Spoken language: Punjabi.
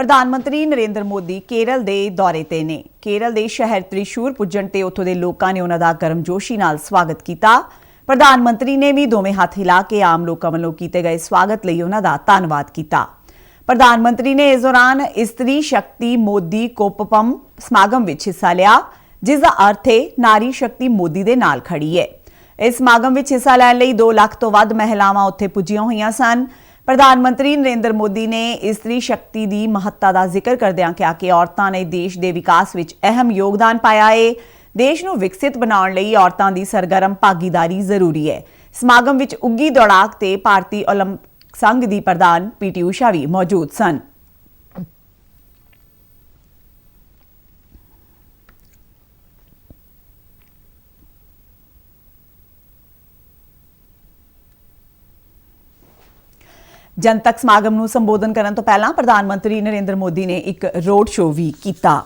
ਪ੍ਰਧਾਨ ਮੰਤਰੀ ਨਰਿੰਦਰ ਮੋਦੀ ਕੇਰਲ ਦੇ ਦੌਰੇ ਤੇ ਨੇ। ਕੇਰਲ ਦੇ ਸ਼ਹਿਰ ਤ੍ਰਿਸ਼ੂਰ ਪੁੱਜਣ ਤੇ ਉੱਥੋਂ ਦੇ ਲੋਕਾਂ ਨੇ ਉਹਨਾਂ ਦਾ ਗਰਮਜੋਸ਼ੀ ਨਾਲ ਸਵਾਗਤ ਕੀਤਾ। ਪ੍ਰਧਾਨ ਮੰਤਰੀ ਨੇ ਵੀ ਦੋਵੇਂ ਹੱਥ ਹਿਲਾ ਕੇ ਆਮ ਲੋਕਾਂ ਵੱਲੋਂ ਕੀਤੇ ਗਏ ਸਵਾਗਤ ਲਈ ਉਹਨਾਂ ਦਾ ਧੰਨਵਾਦ ਕੀਤਾ। ਪ੍ਰਧਾਨ ਮੰਤਰੀ ਨੇ ਇਸ ਦੌਰਾਨ ਇਸਤਰੀ ਸ਼ਕਤੀ ਮੋਦੀ ਕੋਪਪਮ ਸਮਾਗਮ ਵਿੱਚ ਹਿੱਸਾ ਲਿਆ, ਜਿਸ ਦਾ ਅਰਥ ਹੈ ਨਾਰੀ ਸ਼ਕਤੀ ਮੋਦੀ ਦੇ ਨਾਲ ਖੜੀ ਹੈ। ਇਸ ਸਮਾਗਮ ਵਿੱਚ ਹਿੱਸਾ ਲੈਣ ਲਈ 2 ਲੱਖ ਤੋਂ ਵੱਧ ਮਹਿਲਾਵਾਂ ਉੱਥੇ ਪੁੱਜੀਆਂ ਹੋਈਆਂ ਸਨ। ਪ੍ਰਧਾਨ ਮੰਤਰੀ ਨਰਿੰਦਰ ਮੋਦੀ ਨੇ ਇਸਤਰੀ ਸ਼ਕਤੀ ਦੀ ਮਹੱਤਤਾ ਦਾ ਜ਼ਿਕਰ ਕਰਦਿਆਂ ਕਿਹਾ ਕਿ ਔਰਤਾਂ ਨੇ ਦੇਸ਼ ਦੇ ਵਿਕਾਸ ਵਿੱਚ ਅਹਿਮ ਯੋਗਦਾਨ ਪਾਇਆ ਏ। ਦੇਸ਼ ਨੂੰ ਵਿਕਸਿਤ ਬਣਾਉਣ ਲਈ ਔਰਤਾਂ ਦੀ ਸਰਗਰਮ ਭਾਗੀਦਾਰੀ ਜ਼ਰੂਰੀ ਹੈ। ਸਮਾਗਮ ਵਿੱਚ ਉੱਗੀ ਦੌੜਾਕ ਤੇ ਭਾਰਤੀ ਓਲੰਪਿਕ ਸੰਘ ਦੀ ਪ੍ਰਧਾਨ ਪੀਟੀ ਊਸ਼ਾ ਵੀ ਮੌਜੂਦ ਸਨ। ਜਨਤਕ ਸਮਾਗਮ ਨੂੰ ਸੰਬੋਧਨ ਕਰਨ ਤੋਂ ਪਹਿਲਾਂ ਪ੍ਰਧਾਨ ਮੰਤਰੀ ਨਰਿੰਦਰ ਮੋਦੀ ਨੇ ਇੱਕ ਰੋਡ ਸ਼ੋਅ ਵੀ ਕੀਤਾ।